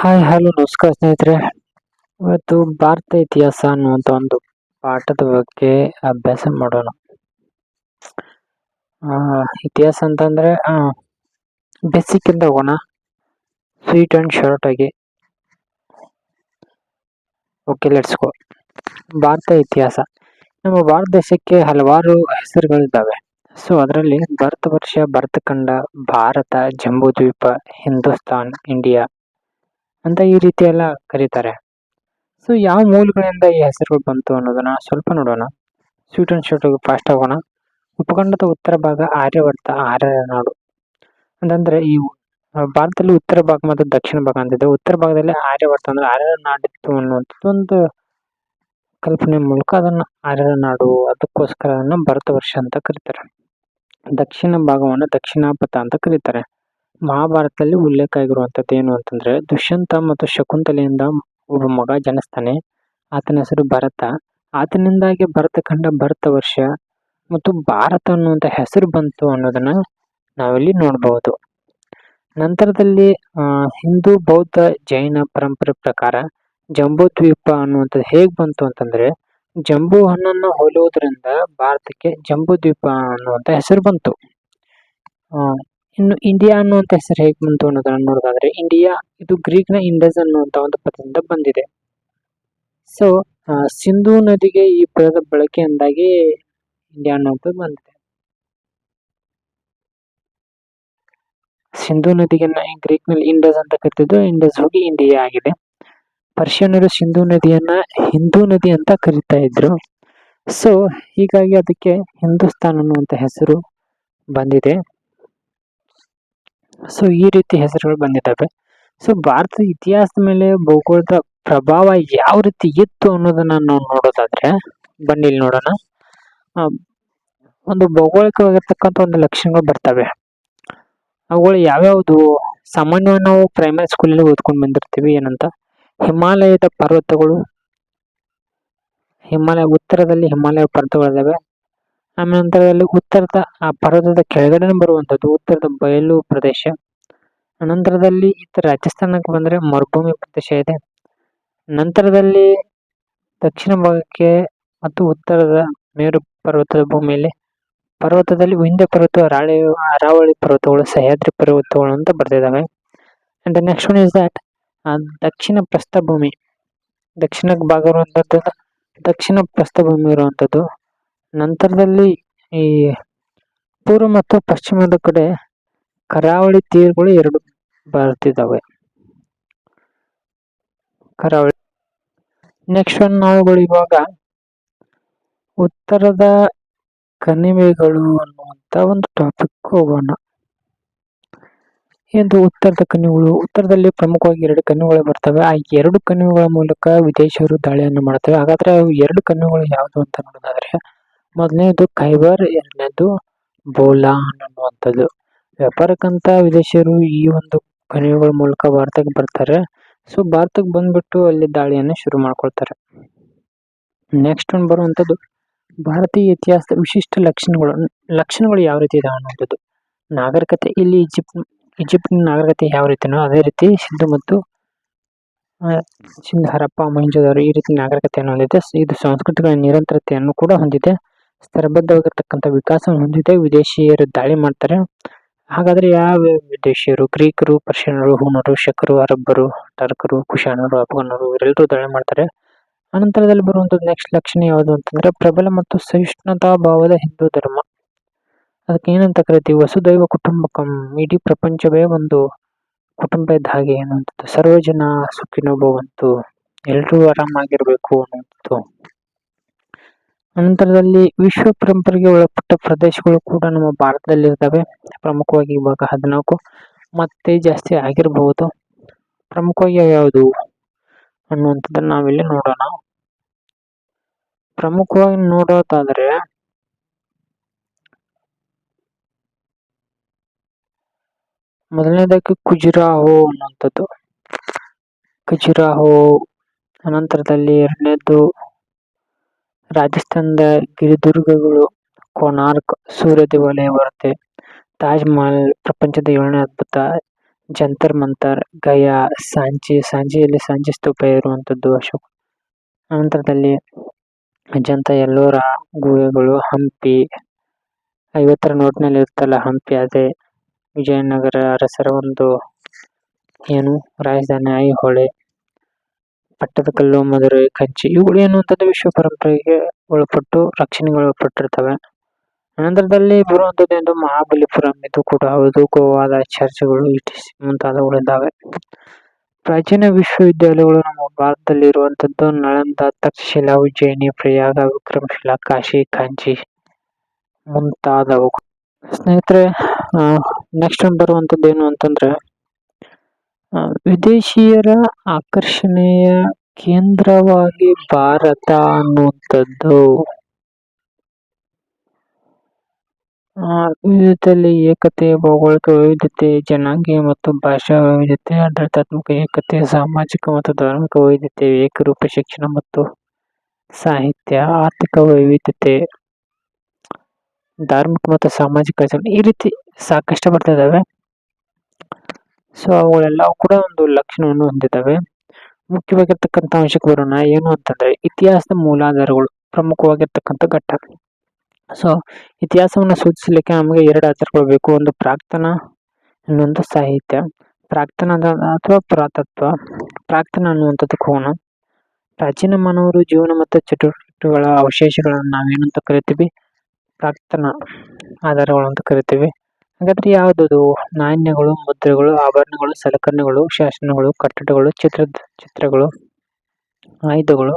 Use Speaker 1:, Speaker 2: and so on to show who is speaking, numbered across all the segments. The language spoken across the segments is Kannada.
Speaker 1: ಹಾಯ್ ಹಲೋ ನಮಸ್ಕಾರ ಸ್ನೇಹಿತರೆ. ಇವತ್ತು ಭಾರತ ಇತಿಹಾಸ ಅನ್ನುವಂಥ ಒಂದು ಪಾಠದ ಬಗ್ಗೆ ಅಭ್ಯಾಸ ಮಾಡೋಣ. ಇತಿಹಾಸ ಅಂತಂದ್ರೆ ಬೇಸಿಕ್ ಇಂದ ಹೋಗೋಣ. ಸ್ವೀಟ್ ಅಂಡ್ ಶಾರ್ಟ್ ಆಗಿ. ಓಕೆ ಲೆಟ್ಸ್ಕೋ ಭಾರತ ಇತಿಹಾಸ. ನಮ್ಮ ಭಾರತ ದೇಶಕ್ಕೆ ಹಲವಾರು ಹೆಸರುಗಳಿದ್ದಾವೆ. ಸೊ ಅದರಲ್ಲಿ ಭಾರತ ವರ್ಷ ಭರತಖಂಡ ಭಾರತ ಜಂಬೂದ್ವೀಪ, ಹಿಂದೂಸ್ತಾನ್, ಇಂಡಿಯಾ ಅಂತ ಈ ರೀತಿ ಎಲ್ಲ ಕರೀತಾರೆ. ಸೊ ಯಾವ ಮೂಲಗಳಿಂದ ಈ ಹೆಸರುಗಳು ಬಂತು ಅನ್ನೋದನ್ನ ಸ್ವಲ್ಪ ನೋಡೋಣ. ಸ್ವೀಟ್ ಅಂಡ್ ಶೂಟ್ ಫಾಸ್ಟ್ ಆಗೋಣ. ಉಪಖಂಡದ ಉತ್ತರ ಭಾಗ ಆರ್ಯವರ್ತ, ಆರ್ಯರ ನಾಡು. ಅಂತಂದ್ರೆ ಈ ಭಾರತದಲ್ಲಿ ಉತ್ತರ ಭಾಗ ಮತ್ತು ದಕ್ಷಿಣ ಭಾಗ ಅಂತಿದೆ. ಉತ್ತರ ಭಾಗದಲ್ಲಿ ಆರ್ಯವರ್ತ ಅಂದ್ರೆ ಆರ್ಯರ ನಾಡಿತ್ತು ಅನ್ನುವಂಥದ್ದು ಒಂದು ಕಲ್ಪನೆ ಮೂಲಕ ಅದನ್ನ ಆರ್ಯರ ನಾಡು, ಅದಕ್ಕೋಸ್ಕರ ಅದನ್ನ ಭರತ ವರ್ಷ ಅಂತ ಕರೀತಾರೆ. ದಕ್ಷಿಣ ಭಾಗವನ್ನು ದಕ್ಷಿಣಾಪಥ ಅಂತ ಕರೀತಾರೆ. ಮಹಾಭಾರತದಲ್ಲಿ ಉಲ್ಲೇಖ ಆಗಿರುವಂಥದ್ದು ಏನು ಅಂತಂದ್ರೆ, ದುಷ್ಯಂತ ಮತ್ತು ಶಕುಂತಲೆಯಿಂದ ಒಬ್ಬ ಮಗ ಜನಿಸ್ತಾನೆ. ಆತನ ಹೆಸರು ಭರತ. ಆತನಿಂದಾಗಿ ಭರತಖಂಡ ಭರತ ವರ್ಷ ಮತ್ತು ಭಾರತ ಅನ್ನುವಂಥ ಹೆಸರು ಬಂತು ಅನ್ನೋದನ್ನ ನಾವಿಲ್ಲಿ ನೋಡಬಹುದು ನಂತರದಲ್ಲಿ ಹಿಂದೂ, ಬೌದ್ಧ, ಜೈನ ಪರಂಪರೆ ಪ್ರಕಾರ ಜಂಬೂ ದ್ವೀಪ ಅನ್ನುವಂಥದ್ದು ಹೇಗೆ ಬಂತು ಅಂತಂದ್ರೆ ಜಂಬೂ ಹಣ್ಣನ್ನು ಹೋಲುವುದರಿಂದ ಭಾರತಕ್ಕೆ ಜಂಬೂ ದ್ವೀಪ ಅನ್ನುವಂಥ ಹೆಸರು ಬಂತು. ಇನ್ನು ಇಂಡಿಯಾ ಅನ್ನುವಂಥ ಹೆಸರು ಹೇಗೆ ಬಂತು ಅನ್ನೋದನ್ನ ನೋಡೋದಾದ್ರೆ, ಇಂಡಿಯಾ, ಇದು ಗ್ರೀಕ್ನ ಇಂಡಸ್ ಅನ್ನುವಂಥ ಒಂದು ಪದದಿಂದ ಬಂದಿದೆ. ಸೊ ಸಿಂಧೂ ನದಿಗೆ ಈ ಪದದ ಬಳಕೆಯಿಂದಾಗಿ ಇಂಡಿಯಾ ಅನ್ನುವಂಥದ್ದು ಬಂದಿದೆ. ಸಿಂಧೂ ನದಿಗೆ ಗ್ರೀಕ್ನಲ್ಲಿ ಇಂಡಸ್ ಅಂತ ಕರಿತಿದ್ದು, ಇಂಡಸ್ ಹೋಗಿ ಇಂಡಿಯಾ ಆಗಿದೆ. ಪರ್ಷಿಯನ್ನರು ಸಿಂಧೂ ನದಿಯನ್ನ ಹಿಂದೂ ನದಿ ಅಂತ ಕರಿತಾ ಇದ್ರು. ಸೊ ಹೀಗಾಗಿ ಅದಕ್ಕೆ ಹಿಂದೂಸ್ತಾನ್ ಅನ್ನುವಂಥ ಹೆಸರು ಬಂದಿದೆ. ಸೊ ಈ ರೀತಿ ಹೆಸರುಗಳು ಬಂದಿದ್ದಾವೆ. ಸೊ ಭಾರತದ ಇತಿಹಾಸದ ಮೇಲೆ ಭೂಗೋಳದ ಪ್ರಭಾವ ಯಾವ ರೀತಿ ಇತ್ತು ಅನ್ನೋದನ್ನ ನಾವು ನೋಡೋದಾದ್ರೆ, ಬನ್ನಿ ಇಲ್ಲಿ ನೋಡೋಣ. ಒಂದು ಭೌಗೋಳಿಕವಾಗಿರ್ತಕ್ಕಂಥ ಒಂದು ಲಕ್ಷಣಗಳು ಬರ್ತವೆ. ಅವುಗಳು ಯಾವ್ಯಾವುದು? ಸಾಮಾನ್ಯವಾಗಿ ನಾವು ಪ್ರೈಮರಿ ಸ್ಕೂಲಲ್ಲಿ ಓದ್ಕೊಂಡು ಬಂದಿರ್ತೀವಿ ಏನಂತ. ಹಿಮಾಲಯದ ಪರ್ವತಗಳು. ಹಿಮಾಲಯ ಉತ್ತರದಲ್ಲಿ ಹಿಮಾಲಯ ಪರ್ವತಗಳಿದ್ದಾವೆ. ಆಮೇಲೆ ನಂತರದಲ್ಲಿ ಉತ್ತರದ ಆ ಪರ್ವತದ ಕೆಳಗಡೆ ಬರುವಂತದ್ದು ಉತ್ತರದ ಬಯಲು ಪ್ರದೇಶ. ನಂತರದಲ್ಲಿ ಇತರ ರಾಜಸ್ಥಾನಕ್ಕೆ ಬಂದ್ರೆ ಮರುಭೂಮಿ ಪ್ರದೇಶ ಇದೆ. ನಂತರದಲ್ಲಿ ದಕ್ಷಿಣ ಭಾಗಕ್ಕೆ ಮತ್ತು ಉತ್ತರದ ಮೇರು ಪರ್ವತದ ಭೂಮಿಯಲ್ಲಿ ಪರ್ವತದಲ್ಲಿ ವಿಂಧ್ಯ ಪರ್ವತ, ರಾಳಿ, ಅರಾವಳಿ ಪರ್ವತಗಳು, ಸಹ್ಯಾದ್ರಿ ಪರ್ವತಗಳು ಅಂತ ಬರ್ತಿದ್ದಾವೆ and next one is that ದಕ್ಷಿಣ ಪ್ರಸ್ಥಭೂಮಿ. ದಕ್ಷಿಣ ಭಾಗ ಇರುವಂತದ್ದು ದಕ್ಷಿಣ ಪ್ರಸ್ಥಭೂಮಿ ಇರುವಂಥದ್ದು. ನಂತರದಲ್ಲಿ ಈ ಪೂರ್ವ ಮತ್ತು ಪಶ್ಚಿಮದ ಕಡೆ ಕರಾವಳಿ ತೀರಗಳು ಎರಡು ಬರ್ತಿದ್ದಾವೆ ಕರಾವಳಿ ನೆಕ್ಸ್ಟ್ ಒನ್ ನಾವುಗಳು ಇವಾಗ ಉತ್ತರದ ಕಣಿವೆಗಳು ಅನ್ನುವಂತ ಒಂದು ಟಾಪಿಕ್ ಹೋಗೋಣ. ಇದು ಉತ್ತರದ ಕಣಿವೆಗಳು ಉತ್ತರದಲ್ಲಿ ಪ್ರಮುಖವಾಗಿ ಎರಡು ಕಣಿವೆಗಳು ಬರ್ತವೆ ಆ ಎರಡು ಕಣಿವೆಗಳ ಮೂಲಕ ವಿದೇಶಿಯರು ದಾಳಿಯನ್ನು ಮಾಡ್ತವೆ ಹಾಗಾದ್ರೆ ಎರಡು ಕಣಿವೆಗಳು ಯಾವುದು ಅಂತ ನೋಡೋದಾದ್ರೆ, ಮೊದಲನೇದು ಖೈಬರ್, ಎರಡನೇದು ಬೋಲಾನ್ ಅನ್ನುವಂಥದ್ದು. ವ್ಯಾಪಾರಕ್ಕಂತ ವಿದೇಶಿಯರು ಈ ಒಂದು ಕಣಿವೆಗಳ ಮೂಲಕ ಭಾರತಕ್ಕೆ ಬರ್ತಾರೆ. ಸೊ ಭಾರತಕ್ಕೆ ಬಂದ್ಬಿಟ್ಟು ಅಲ್ಲಿ ದಾಳಿಯನ್ನು ಶುರು ಮಾಡ್ಕೊಳ್ತಾರೆ. ನೆಕ್ಸ್ಟ್ ಒಂದು ಬರುವಂಥದ್ದು, ಭಾರತೀಯ ಇತಿಹಾಸದ ವಿಶಿಷ್ಟ ಲಕ್ಷಣಗಳು ಲಕ್ಷಣಗಳು ಯಾವ ರೀತಿ ಇದಾವೆ ಅನ್ನುವಂಥದ್ದು. ನಾಗರಿಕತೆ, ಇಲ್ಲಿ ಈಜಿಪ್ಟ್ ಈಜಿಪ್ಟಿನ ನಾಗರಿಕತೆ ಯಾವ ರೀತಿನೋ ಅದೇ ರೀತಿ ಸಿಂಧು ಮತ್ತು ಸಿಂಧು ಹರಪ್ಪ ಮೊಹೆಂಜೋದಾರೋ ಈ ರೀತಿ ನಾಗರಿಕತೆಯನ್ನು ಹೊಂದಿದೆ. ಇದು ಸಾಂಸ್ಕೃತಿಕ ನಿರಂತರತೆಯನ್ನು ಕೂಡ ಹೊಂದಿದೆ. ಸ್ತರಬದ್ಧವಾಗಿರ್ತಕ್ಕಂಥ ವಿಕಾಸವನ್ನು ಹೊಂದಿದೆ. ವಿದೇಶಿಯರು ದಾಳಿ ಮಾಡ್ತಾರೆ. ಹಾಗಾದ್ರೆ ಯಾವ ವಿದೇಶಿಯರು? ಗ್ರೀಕರು ಪರ್ಷಿಯನರು ಹೂನರು, ಶಕರು, ಅರಬ್ಬರು, ಟರ್ಕರು, ಕುಶಾನರು, ಅಫ್ಘಾನರು ಇವರೆಲ್ಲರೂ ದಾಳಿ ಮಾಡ್ತಾರೆ. ಅನಂತರದಲ್ಲಿ ಬರುವಂತದ್ದು ನೆಕ್ಸ್ಟ್ ಲಕ್ಷಣ ಯಾವುದು ಅಂತಂದ್ರೆ ಪ್ರಬಲ ಮತ್ತು ಸಹಿಷ್ಣುತಾ ಭಾವದ ಹಿಂದೂ ಧರ್ಮ. ಅದಕ್ಕೆ ಏನಂತ ಕರಿತೀವಿ? ವಸುದೈವ ಕುಟುಂಬಕಂ. ಇಡೀ ಪ್ರಪಂಚವೇ ಒಂದು ಕುಟುಂಬ ಇದ್ದ ಹಾಗೆ ಅನ್ನುವಂಥದ್ದು ಸರ್ವ ಜನ ಸುಖಿನೋ ಭವಂತು. ಎಲ್ರೂ ಆರಾಮಾಗಿರ್ಬೇಕು ಅನ್ನುವಂಥದ್ದು. ನಂತರದಲ್ಲಿ ವಿಶ್ವ ಪರಂಪರೆಗೆ ಒಳಪಟ್ಟ ಪ್ರದೇಶಗಳು ಕೂಡ ನಮ್ಮ ಭಾರತದಲ್ಲಿ ಇರ್ತವೆ ಪ್ರಮುಖವಾಗಿ ಇವಾಗ ಹದಿನಾಲ್ಕು, ಮತ್ತೆ ಜಾಸ್ತಿ ಆಗಿರಬಹುದು ಪ್ರಮುಖವಾಗಿ ಯಾವುದು ಅನ್ನುವಂಥದ್ದನ್ನ ನಾವಿಲ್ಲಿ ನೋಡೋಣ. ಪ್ರಮುಖವಾಗಿ ನೋಡೋದಾದ್ರೆ ಮೊದಲನೇದಾಗಿ ಖುಜುರಾಹೋ ಅನ್ನುವಂಥದ್ದು. ಖುಜುರಾಹೋ ಅನಂತರದಲ್ಲಿ ಎರಡನೇದ್ದು ರಾಜಸ್ಥಾನದ ಗಿರಿದುರ್ಗಗಳು, ಕೋನಾರ್ಕ್ ಸೂರ್ಯ ದೇವಾಲಯ ಬರುತ್ತೆ ತಾಜ್ ಮಹಲ್, ಪ್ರಪಂಚದ ಏಳನೇ ಅದ್ಭುತ ಜಂತರ್ ಮಂತರ್, ಗಯಾ ಸಾಂಚಿ ಸಾಂಚಿಯಲ್ಲಿ ಸಾಂಚಿ ಸ್ತೂಪ ಇರುವಂತದ್ದು ಅಶೋಕ್. ಅನಂತರದಲ್ಲಿ ಅಜಂತ ಎಲ್ಲೋರ, ಗುಹೆಗಳು, ಹಂಪಿ, ಐವತ್ತರ ನೋಟ್ನಲ್ಲಿ ಇರುತ್ತಲ್ಲ ಹಂಪಿ, ಅದೇ ವಿಜಯನಗರ ಅರಸರ ಒಂದು ಏನು, ರಾಜಧಾನಿ ಐಹೊಳೆ ಪಟ್ಟದಕಲ್ಲು ಮದುರೈ ಕಂಚಿ, ಇವುಗಳು ಎನ್ನುವಂಥದ್ದು ವಿಶ್ವ ಪರಂಪರೆಗೆ ಒಳಪಟ್ಟು, ರಕ್ಷಣೆಗೆ ಒಳಪಟ್ಟಿರ್ತವೆ. ಅನಂತರದಲ್ಲಿ ಎಂದು ಮಹಾಬಲಿಪುರಂ, ಇದು ಕೂಡ ಹೌದು, ಗೋವಾದ ಚರ್ಚ್ಗಳು ಇಟಿಸಿ ಮುಂತಾದವುಗಳು ಇದ್ದಾವೆ. ಪ್ರಾಚೀನ ವಿಶ್ವವಿದ್ಯಾಲಯಗಳು ನಮ್ಮ ಭಾರತದಲ್ಲಿ ಇರುವಂತದ್ದು ನಳಂದ, ತಕ್ಷಶಿಲಾ, ಉಜ್ಜಯಿನಿ, ಪ್ರಯಾಗ, ವಿಕ್ರಮಶಿಲಾ, ಕಾಶಿ, ಕಾಂಚಿ ಮುಂತಾದವು ಸ್ನೇಹಿತರೆ ನೆಕ್ಸ್ಟ್ ಬರುವಂತದ್ದು ಏನು ಅಂತಂದ್ರೆ ವಿದೇಶಿಯರ ಆಕರ್ಷಣೆಯ ಕೇಂದ್ರವಾಗಿ ಭಾರತ ಅನ್ನುವಂಥದ್ದು. ಆ, ವಿವಿಧತೆಯಲ್ಲಿ ಏಕತೆ ಭೌಗೋಳಿಕ ವೈವಿಧ್ಯತೆ ಜನಾಂಗೀಯ ಮತ್ತು ಭಾಷಾ ವೈವಿಧ್ಯತೆ ಆಡಳಿತಾತ್ಮಕ ಏಕತೆ ಸಾಮಾಜಿಕ ಮತ್ತು ಧಾರ್ಮಿಕ ವೈವಿಧ್ಯತೆ ಏಕರೂಪ ಶಿಕ್ಷಣ ಮತ್ತು ಸಾಹಿತ್ಯ ಆರ್ಥಿಕ ವೈವಿಧ್ಯತೆ. ಧಾರ್ಮಿಕ ಮತ್ತು ಸಾಮಾಜಿಕ ಆಚರಣೆ ಈ ರೀತಿ ಸಾಕಷ್ಟು ಬರ್ತಾ ಇದ್ದಾವೆ. ಸೊ ಅವುಗಳೆಲ್ಲವೂ ಕೂಡ ಒಂದು ಲಕ್ಷಣವನ್ನು ಹೊಂದಿದ್ದಾವೆ. ಮುಖ್ಯವಾಗಿರ್ತಕ್ಕಂಥ ಅಂಶಕ್ಕೆ ಬರೋಣ. ಏನು ಅಂತಂದ್ರೆ, ಇತಿಹಾಸದ ಮೂಲಾಧಾರಗಳು ಪ್ರಮುಖವಾಗಿರ್ತಕ್ಕಂಥ ಘಟ್ಟ. ಸೊ ಇತಿಹಾಸವನ್ನು ಸೂಚಿಸಲಿಕ್ಕೆ ನಮಗೆ ಎರಡು ಆಧಾರಗಳು ಬೇಕು. ಒಂದು ಪ್ರಾಕ್ತನ, ಇನ್ನೊಂದು ಸಾಹಿತ್ಯ. ಪ್ರಾಕ್ತನ ಅಥವಾ ಪುರಾತತ್ವ. ಪ್ರಾಕ್ತನ ಅನ್ನುವಂಥದ್ದು ಕೋಣ ಪ್ರಾಚೀನ ಮಾನವರು ಜೀವನ ಮತ್ತು ಚಟುವಟಿಕೆಗಳ ಅವಶೇಷಗಳನ್ನು ನಾವೇನಂತ ಕರಿತೀವಿ? ಪ್ರಾಕ್ತನ ಆಧಾರಗಳು ಅಂತ ಕರಿತೀವಿ. ಹಾಗಾದ್ರೆ ಯಾವುದದು? ನಾಣ್ಯಗಳು, ಮುದ್ರೆಗಳು, ಆಭರಣಗಳು, ಸಲಕರಣೆಗಳು, ಶಾಸನಗಳು, ಕಟ್ಟಡಗಳು, ಚಿತ್ರ, ಚಿತ್ರಗಳು, ಆಯುಧಗಳು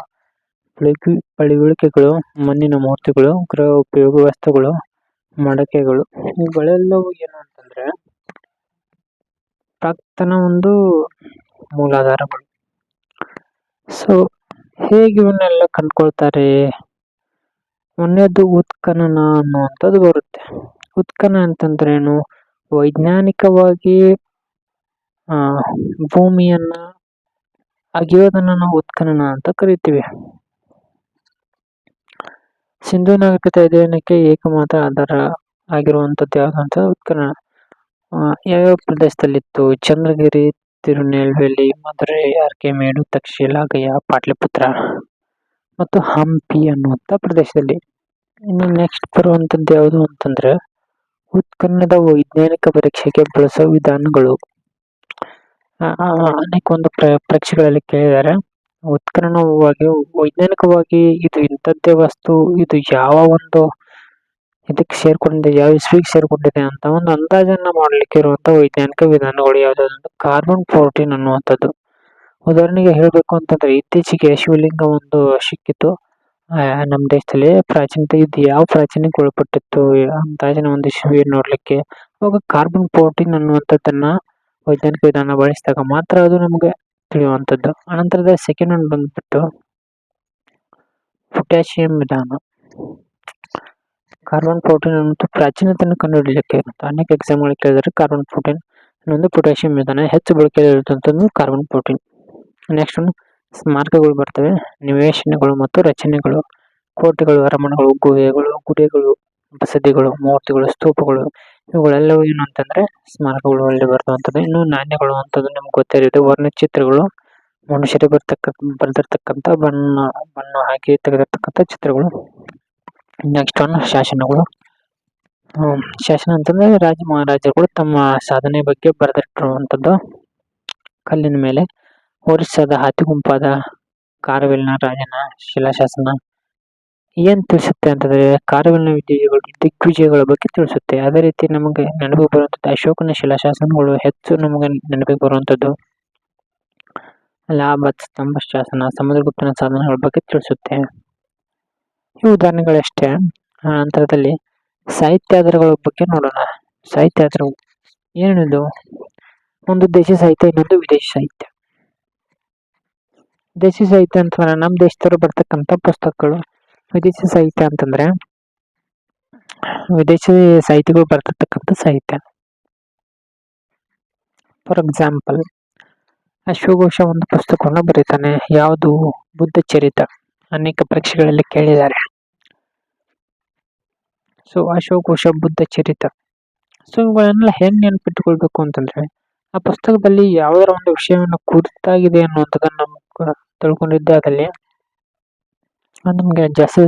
Speaker 1: ಪಳಿಕೆ ಪಳಿಯುಳಿಕೆಗಳು ಮಣ್ಣಿನ ಮೂರ್ತಿಗಳು, ಗೃಹ ಉಪಯೋಗ ವಸ್ತುಗಳು ಮಡಕೆಗಳು, ಇವುಗಳೆಲ್ಲವೂ ಏನು ಅಂತಂದ್ರೆ ಪ್ರಾಕ್ತನ ಒಂದು ಮೂಲಾಧಾರಗಳು. ಸೊ ಹೇಗೆ ಇವನ್ನೆಲ್ಲ ಕಂಡ್ಕೊಳ್ತಾರೆ? ಒಂದನೇದು ಉತ್ಖನನ ಅನ್ನುವಂಥದ್ದು ಬರುತ್ತೆ. ಉತ್ಖನ ಅಂತಂದ್ರೇನು? ವೈಜ್ಞಾನಿಕವಾಗಿ, ಆ, ಭೂಮಿಯನ್ನ, ಅಗಿಯೋದನ್ನ ನಾವು ಉತ್ಖನನ ಅಂತ ಕರಿತೀವಿ. ಸಿಂಧು ನಾಗರಿಕತೆ ಅಧ್ಯಯನಕ್ಕೆ ಏಕಮಾತ್ರ ಆಧಾರ ಆಗಿರುವಂಥದ್ದು ಯಾವ್ದಂತ ಉತ್ಖನನ. ಯಾವ್ಯಾವ ಪ್ರದೇಶದಲ್ಲಿತ್ತು? ಚಂದ್ರಗಿರಿ, ತಿರುನೆಲ್ವೇಲಿ ಮಧುರೈ ಮೇಡು ತಕ್ಷಶಿಲಾ, ಗಯಾ, ಪಾಟ್ಲಿಪುತ್ರ. ಮತ್ತು ಹಂಪಿ ಅನ್ನುವಂಥ ಪ್ರದೇಶದಲ್ಲಿ. ಇನ್ನು ನೆಕ್ಸ್ಟ್ ಬರುವಂಥದ್ದು ಯಾವುದು ಅಂತಂದ್ರೆ, ಉತ್ಖನನದ ವೈಜ್ಞಾನಿಕ ಪರೀಕ್ಷೆಗೆ ಬಳಸೋ ವಿಧಾನಗಳು. ಅನೇಕ ಒಂದು ಪ್ರ, ಪರೀಕ್ಷೆಗಳಲ್ಲಿ ಕೇಳಿದ್ದಾರೆ. ಉತ್ಖನನವಾಗಿ, ವೈಜ್ಞಾನಿಕವಾಗಿ ಇದು ಇಂಥದ್ದೇ ವಸ್ತು, ಇದು ಯಾವ ಒಂದು ಇದಕ್ಕೆ ಸೇರಿಕೊಂಡಿದೆ, ಯಾವ ಇಸ್ವಿಗೆ ಸೇರಿಕೊಂಡಿದೆ ಅಂತ ಒಂದು ಅಂದಾಜನ್ನ ಮಾಡಲಿಕ್ಕೆ ಇರುವಂಥ ವೈಜ್ಞಾನಿಕ ವಿಧಾನಗಳು ಯಾವುದಾದ್ರು ಕಾರ್ಬನ್ ಫೋರ್ಟೀನ್ ಅನ್ನುವಂಥದ್ದು. ಉದಾಹರಣೆಗೆ ಹೇಳಬೇಕು ಅಂತಂದ್ರೆ ಇತ್ತೀಚೆಗೆ ಶಿವಲಿಂಗ ಒಂದು ಸಿಕ್ಕಿತ್ತು. ನಮ್ಮ ದೇಶದಲ್ಲಿ ಪ್ರಾಚೀನತೆ ಇದು ಯಾವ ಪ್ರಾಚೀನಕ್ಕೆ ಒಳಪಟ್ಟಿತ್ತು ಅಂದಾಜಿನ ಒಂದು ಶಿವ ನೋಡ್ಲಿಕ್ಕೆ. ಅವಾಗ ಕಾರ್ಬನ್ ಪ್ರೋಟೀನ್ ಅನ್ನುವಂಥದ್ದನ್ನ ವೈಜ್ಞಾನಿಕ ವಿಧಾನ ಬಳಸಿದಾಗ ಮಾತ್ರ ಅದು ನಮಗೆ ತಿಳಿಯುವಂಥದ್ದು. ಅನಂತರದ ಸೆಕೆಂಡ್ ಒನ್ ಬಂದ್ಬಿಟ್ಟು ಪೊಟ್ಯಾಷಿಯಂ ವಿಧಾನ. ಕಾರ್ಬನ್ ಪ್ರೋಟೀನ್ ಅನ್ನೋದು ಪ್ರಾಚೀನತೆಯನ್ನು ಕಂಡುಹಿಡಲಿಕ್ಕೆ ಅನೇಕ ಎಕ್ಸಾಮ್ಗಳು ಕೇಳಿದರೆ ಕಾರ್ಬನ್ ಪ್ರೋಟೀನ್ ಇನ್ನೊಂದು ಪೊಟ್ಯಾಷಿಯಂ ವಿಧಾನ ಹೆಚ್ಚು ಬಳಕೆಯಲ್ಲಿರುವಂಥದ್ದು ಕಾರ್ಬನ್ ಪ್ರೋಟೀನ್. ನೆಕ್ಸ್ಟ್ ಒಂದು ಸ್ಮಾರಕಗಳು ಬರ್ತವೆ. ನಿವೇಶನಗಳು ಮತ್ತು ರಚನೆಗಳು. ಕೋಟೆಗಳು, ಅರಮನೆಗಳು, ಗುಹೆಗಳು, ಗುಡಿಗಳು, ಬಸದಿಗಳು, ಮೂರ್ತಿಗಳು, ಸ್ತೂಪಗಳು, ಇವುಗಳೆಲ್ಲವೂ ಏನು ಅಂತಂದ್ರೆ ಸ್ಮಾರಕಗಳು ಅಲ್ಲಿ ಬರ್ತವಂಥದ್ದು. ಇನ್ನು ನಾಣ್ಯಗಳು ಅಂತದ್ದು ನಿಮ್ಗೆ ಗೊತ್ತಿರುತ್ತೆ. ವರ್ಣಚಿತ್ರಗಳು ಮನುಷ್ಯರಿಗೆ ಬರ್ತಕ್ಕ, ಬರೆದಿರ್ತಕ್ಕಂಥ ಬಣ್ಣ ಬಣ್ಣ ಹಾಕಿ ತೆಗೆದಿರ್ತಕ್ಕಂಥ ಚಿತ್ರಗಳು. ನೆಕ್ಸ್ಟ್ ಒನ್ ಶಾಸನಗಳು. ಶಾಸನ ಅಂತಂದ್ರೆ ರಾಜ ಮಹಾರಾಜರುಗಳು ತಮ್ಮ ಸಾಧನೆ ಬಗ್ಗೆ ಬರೆದಿಟ್ಟಿರುವಂಥದ್ದು ಕಲ್ಲಿನ ಮೇಲೆ. ಒರಿಸ್ಸಾದ ಹಾತಿಗುಂಪಾದ ಕಾರವೇಲಿನ ರಾಜನ ಶಿಲಾಶಾಸನ ಏನು ತಿಳಿಸುತ್ತೆ ಅಂತಂದ್ರೆ ಕಾರವೇಲಿನ ವಿಜಯಗಳು ದಿಗ್ವಿಜಯಗಳ ಬಗ್ಗೆ ತಿಳಿಸುತ್ತೆ. ಅದೇ ರೀತಿ ನಮಗೆ ನೆನಪಿಗೆ ಬರುವಂಥದ್ದು ಅಶೋಕನ ಶಿಲಾಶಾಸನಗಳು ಹೆಚ್ಚು ನಮಗೆ ನೆನಪಿಗೆ ಬರುವಂಥದ್ದು. ಲಾಭ ಸ್ತಂಭ ಶಾಸನ ಸಮುದ್ರಗುಪ್ತನ ಸಾಧನಗಳ ಬಗ್ಗೆ ತಿಳಿಸುತ್ತೆ. ಈ ಉದಾಹರಣೆಗಳಷ್ಟೇ. ನಂತರದಲ್ಲಿ ಸಾಹಿತ್ಯ ಬಗ್ಗೆ ನೋಡೋಣ. ಸಾಹಿತ್ಯ ಏನಿದು? ಒಂದು ದೇಶ ಸಾಹಿತ್ಯ, ಇನ್ನೊಂದು ವಿದೇಶಿ ಸಾಹಿತ್ಯ. ದೇಶಿ ಸಾಹಿತ್ಯ ಅಂತಂದ್ರೆ ನಮ್ಮ ದೇಶದವರು ಬರ್ತಕ್ಕಂಥ ಪುಸ್ತಕಗಳು. ವಿದೇಶಿ ಸಾಹಿತ್ಯ ಅಂತಂದ್ರೆ ವಿದೇಶಿ ಸಾಹಿತಿಗಳು ಬರ್ತಕ್ಕಂಥ ಸಾಹಿತ್ಯ. ಫಾರ್ ಎಕ್ಸಾಂಪಲ್ ಅಶ್ವಘೋಷ ಒಂದು ಪುಸ್ತಕವನ್ನು ಬರೀತಾನೆ. ಯಾವುದು? ಬುದ್ಧ ಚರಿತ ಅನೇಕ ಪರೀಕ್ಷೆಗಳಲ್ಲಿ ಕೇಳಿದ್ದಾರೆ. ಸೊ ಅಶ್ವಘೋಷ ಬುದ್ಧ ಚರಿತ ಸೊ ಇವುಗಳನ್ನೆಲ್ಲ ಹೆಂಗೆ ನೆನಪಿಟ್ಟುಕೊಳ್ಬೇಕು ಅಂತಂದ್ರೆ, ಆ ಪುಸ್ತಕದಲ್ಲಿ ಯಾವುದರ ಒಂದು ವಿಷಯವನ್ನು ಕುರಿತಾಗಿದೆ ಅನ್ನುವಂಥದ್ದನ್ನು ನಾವು ತಿಳ್ಕೊಂಡಿದ್ದೆ ಅದರಲ್ಲಿ. ಅದು ನಮಗೆ ಜಾಸ್ತಿ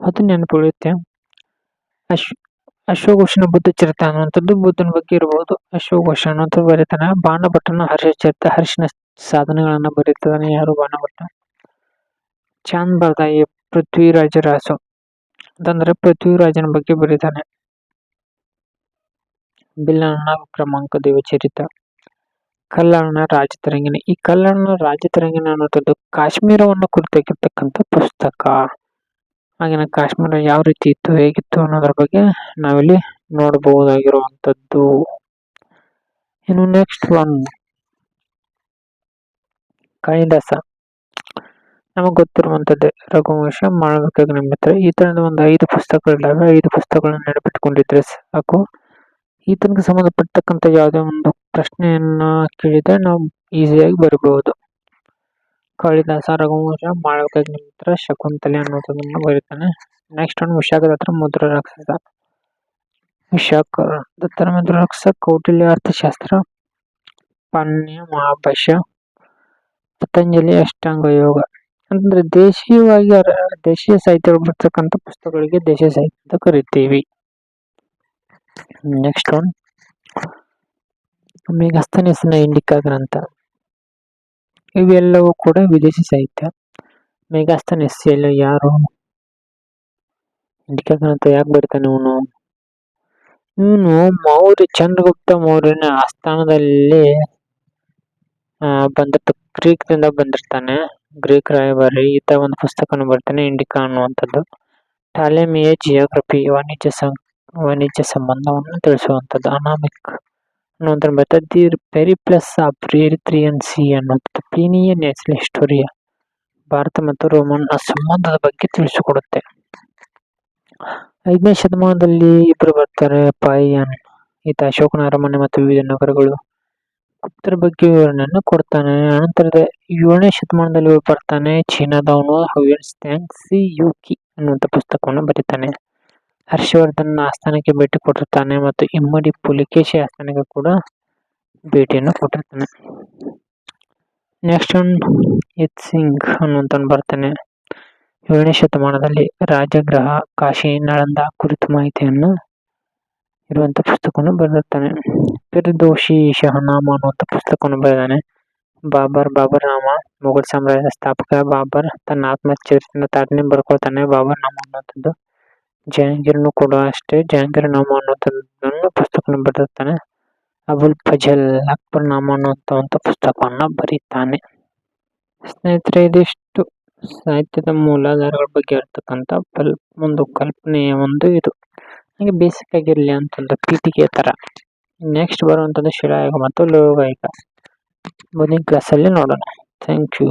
Speaker 1: ಹೊತ್ತು ನೆನಪುಳಿಯುತ್ತೆ. ಅಶ್ ಅಶ್ವಘೋಷಣ ಬುದ್ಧ ಚರಿತ ಅನ್ನುವಂಥದ್ದು ಬುದ್ಧನ ಬಗ್ಗೆ ಇರಬಹುದು ಅಶ್ವಘೋಷ ಅನ್ನೋದು ಬರೀತಾನೆ ಬಾಣಭಟ್ಟನ ಹರ್ಷ ಚರಿತ, ಹರ್ಷನ ಸಾಧನೆಗಳನ್ನ ಬರೀತಾನೆ ಯಾರು ಬಾಣಭಟ್ಟ ಚಾಂದ್ ಈ ಪೃಥ್ವಿರಾಜ ರಾಸು ಅಂತಂದ್ರೆ ಪೃಥ್ವಿರಾಜನ ಬಗ್ಗೆ ಬರೀತಾನೆ. ಬಿಲ್ಲನ ಕ್ರಮಾಂಕ ದೇವಚರಿತ. ಕಲ್ಲಣ್ಣ ರಾಜತರಂಗಿಣಿ ಈ ಕಲ್ಲಣ್ಣ ರಾಜತರಂಗಿಣಿ ಅನ್ನುವಂಥದ್ದು ಕಾಶ್ಮೀರವನ್ನು ಕುರಿತಾಗಿರ್ತಕ್ಕಂಥ ಪುಸ್ತಕ. ಆಗಿನ ಕಾಶ್ಮೀರ ಯಾವ ರೀತಿ ಇತ್ತು, ಹೇಗಿತ್ತು ಅನ್ನೋದ್ರ ಬಗ್ಗೆ ನಾವಿಲ್ಲಿ ನೋಡಬಹುದಾಗಿರುವಂಥದ್ದು. ಇನ್ನು ನೆಕ್ಸ್ಟ್ ಒನ್ ಕಾಳಿದಾಸ ನಮಗೆ ಗೊತ್ತಿರುವಂಥದ್ದೇ ರಘುವಂಶ ಮಾಳವಿಕ ಈ ತರದ ಒಂದು ಐದು ಪುಸ್ತಕಗಳಿದ್ದಾವೆ. ಐದು ಪುಸ್ತಕಗಳನ್ನು ನೆನಪಿಟ್ಕೊಂಡಿದ್ರೆ ಸಾಕು. ಈತನಿಗೆ ಸಂಬಂಧಪಟ್ಟಕ್ಕಂಥ ಯಾವುದೇ ಒಂದು ಪ್ರಶ್ನೆಯನ್ನ ಕೇಳಿದ್ರೆ ನಾವು ಈಸಿಯಾಗಿ ಬರಬಹುದು ಕಾಳಿದಾಸ ರಘುವಂಶ ಮಾಳವಿಕ ಶಕುಂತಲೆ ಅನ್ನೋದನ್ನು ಬರೀತಾನೆ. ನೆಕ್ಸ್ಟ್ ಒಂದು ವಿಶಾಖದ ಹತ್ರ ಮುದ್ರ ರಾಕ್ಷಸ. ವಿಶಾಖ ದತ್ತರ ಮುದ್ರ ರಾಕ್ಷಸ ಕೌಟಿಲ್ಯ ಅರ್ಥಶಾಸ್ತ್ರ. ಪಾನ್ಯ ಮಹಾಭಾಷ್ಯ. ಪತಂಜಲಿ ಅಷ್ಟಾಂಗ ಯೋಗ. ಅಂತಂದ್ರೆ ದೇಶೀಯವಾಗಿ ದೇಶೀಯ ಸಾಹಿತ್ಯ ಬರ್ತಕ್ಕಂಥ ಪುಸ್ತಕಗಳಿಗೆ ದೇಶೀಯ ಸಾಹಿತ್ಯ ಅಂತ ಕರಿತೀವಿ. ನೆಕ್ಸ್ಟ್ ಒನ್ ಮೇಘಸ್ತನಿಸಿನ ಇಂಡಿಕಾ ಗ್ರಂಥ ಇವೆಲ್ಲವೂ ಕೂಡ ವಿದೇಶಿ ಸಾಹಿತ್ಯ. ಮೇಘಾಸ್ತನಿಸ್ ಎಲ್ಲ ಯಾರು? ಇಂಡಿಕಾ ಗ್ರಂಥ ಯಾಕೆ ಬರ್ತಾನೆ ಇವನು ಇವನು ಮೌರ್ಯ, ಚಂದ್ರಗುಪ್ತ ಮೌರ್ಯನ ಆಸ್ಥಾನದಲ್ಲಿ ಬಂದಿರ್ತ ಗ್ರೀಕ್ದಿಂದ ಬಂದಿರ್ತಾನೆ. ಗ್ರೀಕ್ ರಾಯಭಾರಿ. ಈತ ಒಂದು ಪುಸ್ತಕನ ಬರ್ತಾನೆ, ಇಂಡಿಕಾ ಅನ್ನುವಂಥದ್ದು. ಟಾಲೆಮಿಯ ಜಿಯೋಗ್ರಫಿ, ವಾಣಿಜ್ಯ ಸಂ, ವಾಣಿಜ್ಯ ಸಂಬಂಧವನ್ನು ತಿಳಿಸುವಂಥದ್ದು, ಅನಾಮಿಕ್. ಬರ್ತದೆ the Periplus of Erythraean Sea ಅನ್ನುವಂಥದ್ದು ಪೀನಿಯನ್ ನ್ಯಾಚುರಲ್ ಹಿಸ್ಟೋರಿಯಾ ಭಾರತ ಮತ್ತು ರೋಮನ್ ಸಂಬಂಧದ ಬಗ್ಗೆ ತಿಳಿಸಿಕೊಡುತ್ತೆ. ಐದನೇ ಶತಮಾನದಲ್ಲಿ ಇಬ್ಬರು ಬರ್ತಾರೆ ಪಾಯನ್ ಈತ ಅಶೋಕನ ಅರಮನೆ ಮತ್ತು ವಿವಿಧ ನಗರಗಳು. ಗುಪ್ತರ ಬಗ್ಗೆ ವಿವರಣೆಯನ್ನು ಕೊಡ್ತಾನೆ. ಅನಂತರದ ಏಳನೇ ಶತಮಾನದಲ್ಲಿ ಬರ್ತಾನೆ ಚೀನಾದವನು ಹ್ಯುಯನ್ ಸ್ಟ್ಯಾಂಗ್ ಸಿ ಯುಕಿ ಅನ್ನುವಂಥ ಪುಸ್ತಕವನ್ನು ಬರೀತಾನೆ. ಹರ್ಷವರ್ಧನ್ ಆಸ್ಥಾನಕ್ಕೆ ಭೇಟಿ ಕೊಟ್ಟಿರ್ತಾನೆ ಮತ್ತು ಇಮ್ಮಡಿ ಪುಲಿಕೇಶಿ ಆಸ್ಥಾನಕ್ಕೆ ಕೂಡ ಭೇಟಿಯನ್ನು ಕೊಟ್ಟಿರ್ತಾನೆ. ನೆಕ್ಸ್ಟ್ ಒನ್ ಯತ್ ಸಿಂಗ್ ಅನ್ನುವಂತ ಬರ್ತಾನೆ. ಏಳನೇ ಶತಮಾನದಲ್ಲಿ ರಾಜಗ್ರಹ ಕಾಶಿ ನಳಂದ ಕುರಿತು ಮಾಹಿತಿಯನ್ನು ಇರುವಂತ ಪುಸ್ತಕವನ್ನು ಬರೆದಿರ್ತಾನೆ. ಪಿರ್ದೋಷಿ ಶಹನಾಮ ಅನ್ನುವಂಥ ಪುಸ್ತಕವನ್ನು ಬರೆದಾನೆ. ಬಾಬರ್ ಬಾಬರ್ ನಾಮ, ಮೊಘಲ್ ಸಾಮ್ರಾಜ್ಯದ ಸ್ಥಾಪಕ ಬಾಬರ್ ತನ್ನ ಆತ್ಮಚರಿತ್ರೆಯನ್ನು ತಾಟನೆ ಬರ್ಕೊಳ್ತಾನೆ ಬಾಬರ್ ನಾಮ ಅನ್ನುವಂಥದ್ದು ಜಹಾಂಗೀರ್ನು ಕೂಡ ಅಷ್ಟೇ. ಜಹಾಂಗೀರ್ ನಾಮ ಅನ್ನುವಂಥದ್ದನ್ನು ಪುಸ್ತಕವನ್ನು ಬರೆದಿರ್ತಾನೆ. ಅಬುಲ್ ಫಜಲ್ ಅಕ್ಬರ್ ನಾಮ ಅನ್ನುವಂಥ ಪುಸ್ತಕವನ್ನು ಬರೀತಾನೆ. ಸ್ನೇಹಿತರೆ, ಇದಿಷ್ಟು ಸಾಹಿತ್ಯದ ಮೂಲಾಧಾರಗಳ ಬಗ್ಗೆ ಇರ್ತಕ್ಕಂಥ ಪಲ್, ಒಂದು ಕಲ್ಪನೆಯ ಒಂದು ಇದು. ಹಾಗೆ ಬೇಸಿಕ್ ಆಗಿರಲಿ ಅಂತಂದ್ರೆ ಪೀಠಿಗೆ ಥರ. ನೆಕ್ಸ್ಟ್ ಬರುವಂಥದ್ದು ಶಿಲಾಯುಗ ಮತ್ತು ಲೋಹಯುಗ ಮುಂದಿನ ಕ್ಲಾಸಲ್ಲಿ ನೋಡೋಣ. Thank you